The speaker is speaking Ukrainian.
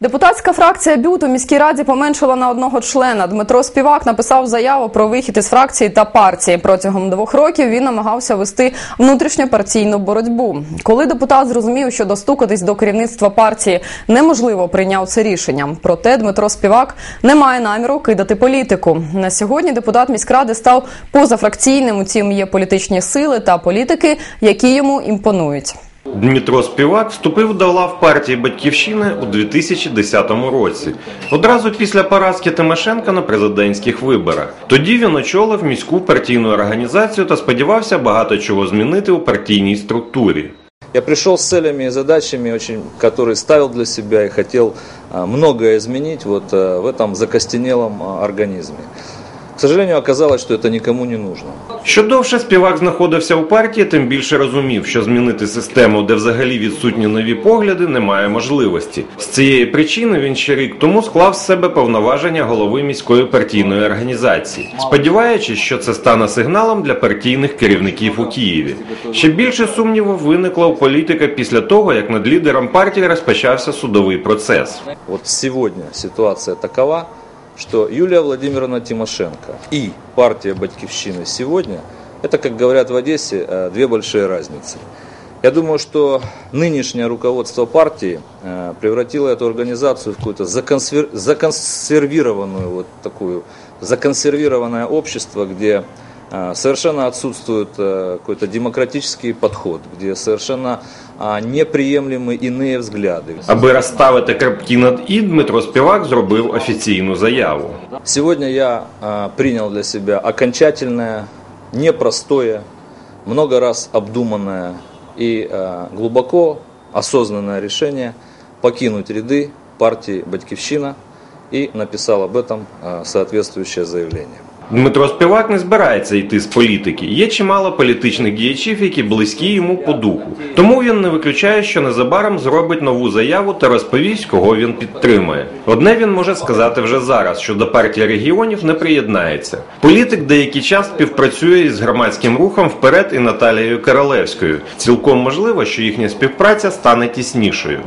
Депутатська фракція БЮТ у міській раді поменшила на одного члена. Дмитро Співак написав заяву про вихід із фракції та партії. Протягом двох років він намагався вести внутрішньопартійну боротьбу. Коли депутат зрозумів, що достукатись до керівництва партії неможливо, прийняв це рішення. Проте Дмитро Співак не має наміру кидати політику. На сьогодні депутат міськради став позафракційним. Утім, є політичні сили та політики, які йому імпонують. Дмитро Співак вступив до лав партії Батьківщини у 2010 році, одразу після поразки Тимошенка на президентських виборах. Тоді він очолив міську партійну організацію та сподівався багато чого змінити у партійній структурі. Я пришел с целями и задачами, которые ставил для себя и хотел а, многое изменить вот в этом закостенелом а, организме. К сожалению, оказалось, что это никому не нужно. Що довше співак знаходився у партії, тим більше розумів, що змінити систему, де взагалі відсутні нові погляди, немає можливості. З цієї причини він ще рік тому склав з себе повноваження голови міської партійної організації, сподіваючись, що це стане сигналом для партійних керівників у Києві. Ще більше сумніву виникло у політика після того, як над лідером партії розпочався судовий процес. Вот сегодня ситуация такова, что Юлия Владимировна Тимошенко и партия Батькивщины сегодня, это, как говорят в Одессе, э, две большие разницы. Я думаю, что нынешнее руководство партии э, превратило эту организацию в какую-то законсер- законсервированную, вот такую, законсервированное общество, где совершенно отсутствует э, какой-то демократический подход, где совершенно а, неприемлемы иные взгляды. Аби розставити крапки над і, Дмитро Співак зробив офіційну заяву. Сегодня я а, принял для себя окончательное, непростое, много раз обдуманное и а, глубоко осознанное решение покинуть ряды партии «Батькивщина» и написал об этом а, соответствующее заявление. Дмитро Співак не збирається йти з політики. Є чимало політичних діячів, які близькі йому по духу. Тому він не виключає, що незабаром зробить нову заяву та розповість, кого він підтримує. Одне він може сказати вже зараз, що до партії регіонів не приєднається. Політик деякий час співпрацює із громадським рухом вперед і Наталією Королевською. Цілком можливо, що їхня співпраця стане тіснішою.